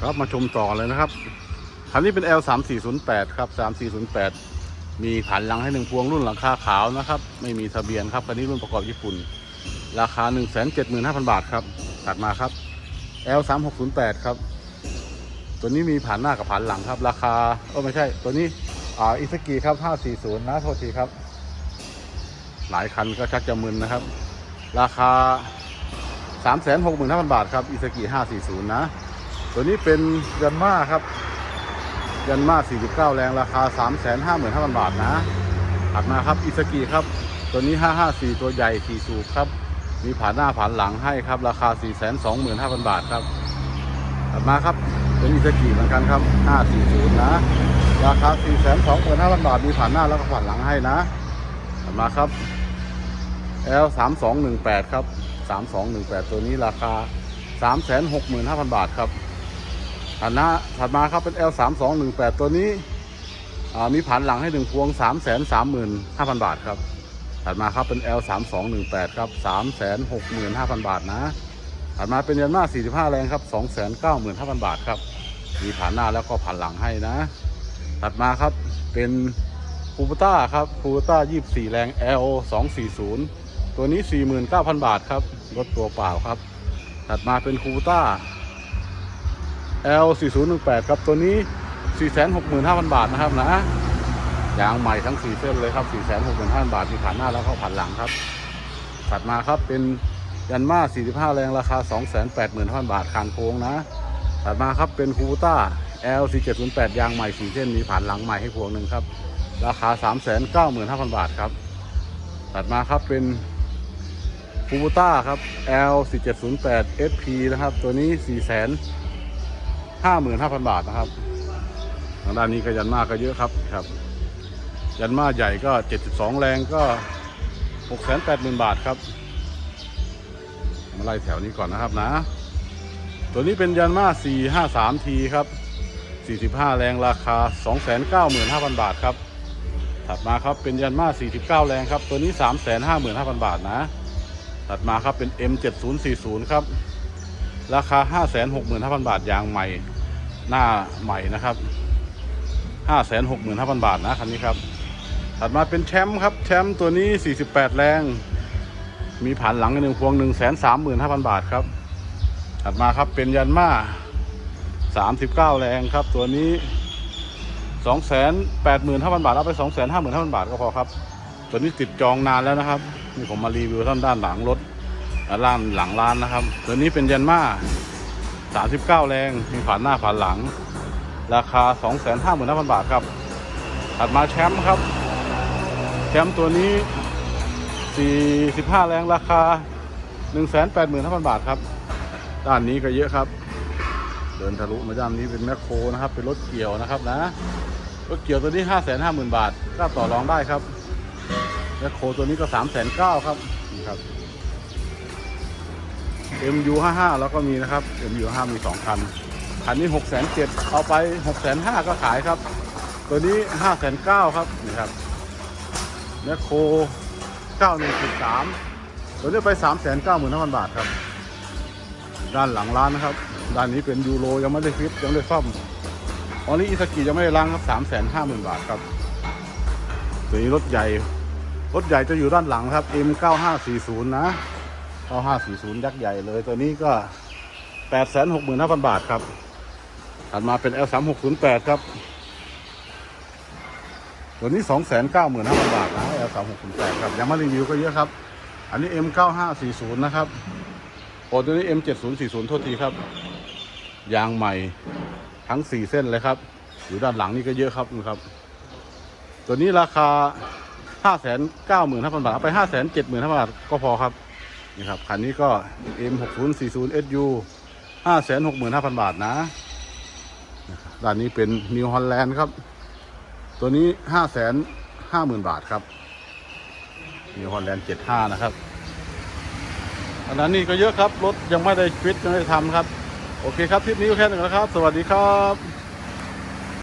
ครับมาชมต่อเลยนะครับคันนี้เป็น L 3 4 0 8ครับ3 4 0 8 มีขันหลังให้หนึ่งพวงรุ่นหลังคาขาวนะครับ ไม่มีทะเบียนครับคันนี้รุ่นประกอบญี่ปุ่น ราคา 1 7 5 0 0 0 บาทครับถัดมาครับ L 3 6 0 8ครับตัวนี้มีผ่านหน้ากับผ่านหลังครับ ราคาเออไม่ใช่ ตัวนี้อ่าอิสกีครับ 540 นะโทษทีครับ หลายคันก็ชักจะมึนนะครับ ราคา 365,000 บาทครับอิสกิ540 นะ ตัวนี้เป็นยันมาครับ ยันมา 49 แรงราคา 355,000 บาทนะถัดมาครับอิสกิครับ ตัวนี้ 554 ตัวใหญ่4สูบครับ มีผ่านหน้าผ่านหลังให้ครับ ราคา 425,000 บาทครับ ถัดมาครับเป็นอิสกิเหมือนกันครับ 540 นะ ราคา 425,000 บาท มีผ่านหน้าแล้วก็ผ่านหลังให้นะ ถัดมาครับ L 3218ครับ 3218 ตัวนี้ราคา 365,000 บาทครับ ถัดมาถัดมาครับเป็น L 3218ตัวนี้มีผ่านหลังให้หนึ่งพวง 335,000 บาทครับถัดมาครับเป็น L 3218ครับ 365,000 บาทนะถัดมาเป็นยันมา45 แรงครับ 295,000 บาทครับ มีผ่านหน้าแล้วก็ผ่านหลังให้นะ ถัดมาครับเป็นคูปต้าครับคูปต้า 24 แรง L 240 ตัวนี้ 49,000 บาทครับรถตัวเปล่าครับ ถัดมาเป็นคูปต้า L 4018 ครับตัวนี้ 465,000 บาทนะครับนะยางใหม่ทั้ง 4 เส้นเลยครับ 465,000 บาทมีผ่านหน้าแล้วก็ผ่านหลังครับถัดมาครับเป็นยันมา 45 แรงราคา 285,000 บาทคานโค้งนะถัดมาครับเป็นคูต้า L 4708 ยางใหม่ 4 เส้นมีผ่านหลังใหม่ให้พวงหนึ่งครับ ราคา 395,000 บาทครับถัดมาครับเป็นคูบูต้าครับ L 4708 SP นะครับ ตัวนี้ ห้าหมื่นห้าพันบาทนะครับ ทางด้านนี้ก็ยันมากก็เยอะครับครับ ยันมาใหญ่ก็เจ็ดสิบสองแรงก็หกแสนแปดหมื่นบาทครับมาไล่แถวนี้ก่อนนะครับนะ ตัวนี้เป็นยันมาสี่ห้าสามทีครับสี่สิบห้าแรงราคาสองแสนเก้าหมื่นห้าพันบาทครับถัดมาครับเป็นยันมาสี่สิบเก้าแรงครับ ตัวนี้สามแสนห้าหมื่นห้าพันบาทนะถัดมาครับเป็น M7040 ครับ ราคา 565,000 บาทยางใหม่ หน้าใหม่นะครับ565,000 บาทนะคันนี้ครับถัดมาเป็นแชมป์ครับแชมป์ตัวนี้ 48 แรง มีผ่านหลังหนึ่งพวง 135,000 บาทครับ ถัดมาครับเป็นยันมา39 แรงครับ ตัวนี้ 285,000 บาทเอาไป 255,000 บาทก็พอครับ ตัวนี้ติดจองนานแล้วนะครับ นี่ผมมารีวิวท่านด้านหลังรถอ่าด้านหลังร้านนะครับ ตัวนี้เป็นยันมา 39 แรง มีผ่านหน้าผ่านหลัง ราคา 255,000 บาทครับ ถัดมาแชมป์ครับ แชมป์ตัวนี้ 45 แรงราคา 185,000 บาทครับ ด้านนี้ก็เยอะครับ เดินทะลุมาด้านนี้เป็นแมคโครนะครับ เป็นรถเกี่ยวนะครับนะ รถเกี่ยวตัวนี้ 550,000 บาทก็ต่อรองได้ครับแมคโครตัวนี้ก็309,000 ครับนี่ครับ MU55 แล้วก็มีนะครับ MU55 มี 2 คัน คันนี้ 6 7 0 0 0เอาไป 6 5 0 0 0ก็ขายครับ ตัวนี้ 5 9 0 0 0ครับนี่ครับแมคโคร91.3 ตัวนี้ไป 395,000บาทครับ ด้านหลังร้านนะครับ ด้านนี้เป็นยูโรยังไม่ได้ฟิตยังไม่ได้ซ่อมตอนนี้อิสกิยังไม่ได้ล้างครับ 350,000 บาทครับ ตัวนี้รถใหญ่ รถใหญ่จะอยู่ด้านหลังครับ M9540 นะ 9540 ยักษ์ใหญ่เลย ตัวนี้ก็ 865,000 บาทครับถัดมาเป็น L3608 ครับ ตัวนี้ 295,000 บาทนะ L3608 ครับ ยังไม่รีวิวก็เยอะครับ อันนี้ M9540 นะครับโอ้ตัวนี้ M7040 โทษทีครับ ยางใหม่ทั้ง 4 เส้นเลยครับ อยู่ด้านหลังนี่ก็เยอะครับนะครับ ตัวนี้ราคา 595,000 บาท เอาไป 570,000 บาทก็พอครับ นี่ครับคันนี้ก็ M6040 SU 565,000 บาทนะด้านนี้เป็น New Holland ครับ ตัวนี้ 550,000 บาทครับ New Holland 75 นะครับอันนั้นนี่ก็เยอะครับ รถยังไม่ได้ฟิตยังไม่ได้ทำครับ โอเคครับทริปนี้ก็แค่นี้นะครับ สวัสดีครับ